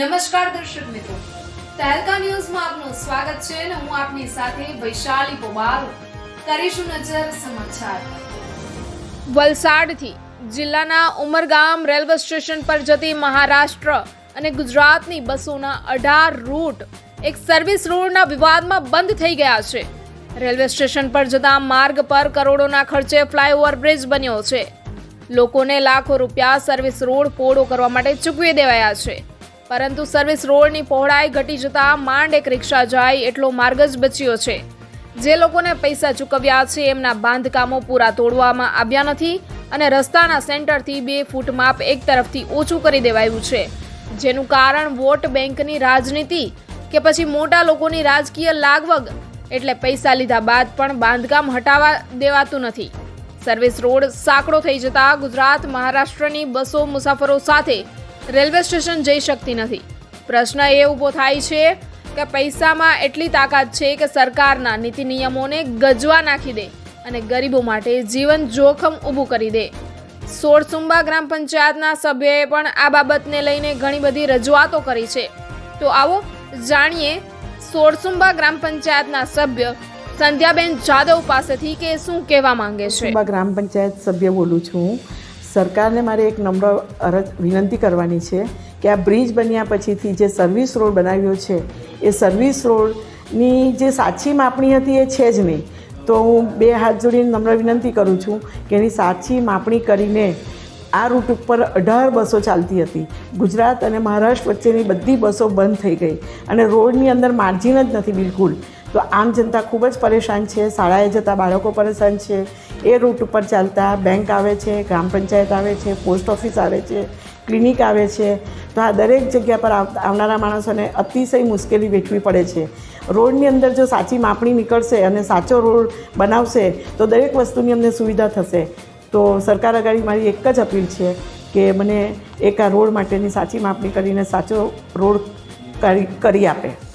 નમસ્કાર દર્શક મિત્રો. તહેલકા ન્યૂઝમાં આપનું સ્વાગત છે અને હું આપની સાથે વૈશાલી પોબાર કરીશું નજર સમાચાર. વલસાડથી જિલ્લાના ઉમરગામ રેલવે સ્ટેશન પર જતી મહારાષ્ટ્ર અને ગુજરાતની બસોના અઢાર રૂટ એક સર્વિસ રોડના વિવાદમાં બંધ થઈ ગયા છે. રેલવે સ્ટેશન પર જતા માર્ગ પર કરોડોના ખર્ચે ફ્લાયઓવર બ્રિજ બન્યો છે. લોકોને લાખો રૂપિયા સર્વિસ રોડ પોળો કરવા માટે ચૂકવી દેવાયા છે. પરંતુ સર્વિસ રોડની પહોળાઈ ઘટી જતા માંડ એક રિક્ષા જાય એટલો માર્ગ જ બચ્યો છે. જે લોકોને પૈસા ચૂકવ્યા છે એમના બાંધકામો પૂરા તોડવામાં આવ્યા નથી અને રસ્તાના સેન્ટરથી બે ફૂટ માપ એક તરફથી ઓછું કરી દેવાયું છે. જેનું કારણ વોટ બેંકની રાજનીતિ કે પછી મોટા લોકોની રાજકીય લાગવગ એટલે પૈસા લીધા બાદ પણ બાંધકામ હટાવવા દેવાતું નથી. સર્વિસ રોડ સાંકડો થઈ જતા ગુજરાત, મહારાષ્ટ્રની બસો મુસાફરો સાથે રેલવે સ્ટેશન જઈ શકતી નથી. પ્રશ્ન એ ઊભો થાય છે કે પૈસામાં એટલી તાકાત છે કે સરકારના નીતિ નિયમોને ગજવા નાખી દે અને ગરીબો માટે જીવન જોખમ ઊભું કરી દે. સોળસુંબા ગ્રામ પંચાયતના સભ્યએ પણ આ બાબતને લઈને ઘણી બધી રજૂઆતો કરી છે. તો આવો જાણીએ સોળસુંબા ગ્રામ પંચાયતના સભ્ય સંધ્યાબેન જાદવ પાસેથી કે શું કહેવા માંગે છે? ગ્રામ પંચાયત સભ્ય બોલું છું. સરકારને મારે એક નમ્ર અરજ વિનંતી કરવાની છે કે આ બ્રિજ બન્યા પછીથી જે સર્વિસ રોડ બનાવ્યો છે, એ સર્વિસ રોડની જે સાચી માપણી હતી એ છે જ નહીં. તો હું બે હાથ જોડીને નમ્ર વિનંતી કરું છું કે એની સાચી માપણી કરીને આ રૂટ ઉપર અઢાર બસો ચાલતી હતી. ગુજરાત અને મહારાષ્ટ્ર વચ્ચેની બધી બસો બંધ થઈ ગઈ અને રોડની અંદર માર્જિન જ નથી બિલકુલ. તો આમ જનતા ખૂબ જ પરેશાન છે, શાળાએ જતા બાળકો પરેશાન છે, એ રૂટ ઉપર ચાલતા બેંક આવે છે, ગ્રામ પંચાયત આવે છે, પોસ્ટ ઓફિસ આવે છે, ક્લિનિક આવે છે, તો આ દરેક જગ્યા પર આવ- આવનારા માણસોને અતિશય મુશ્કેલી વેઠવી પડે છે. રોડની અંદર જો સાચી માપણી નીકળશે અને સાચો રોડ બનાવશે, તો દરેક વસ્તુની અમને સુવિધા થશે. તો સરકાર આગળ મારી એક જ અપીલ છે કે મને એક આ રોડ માટેની સાચી માપણી કરીને સાચો રોડ કરી આપે.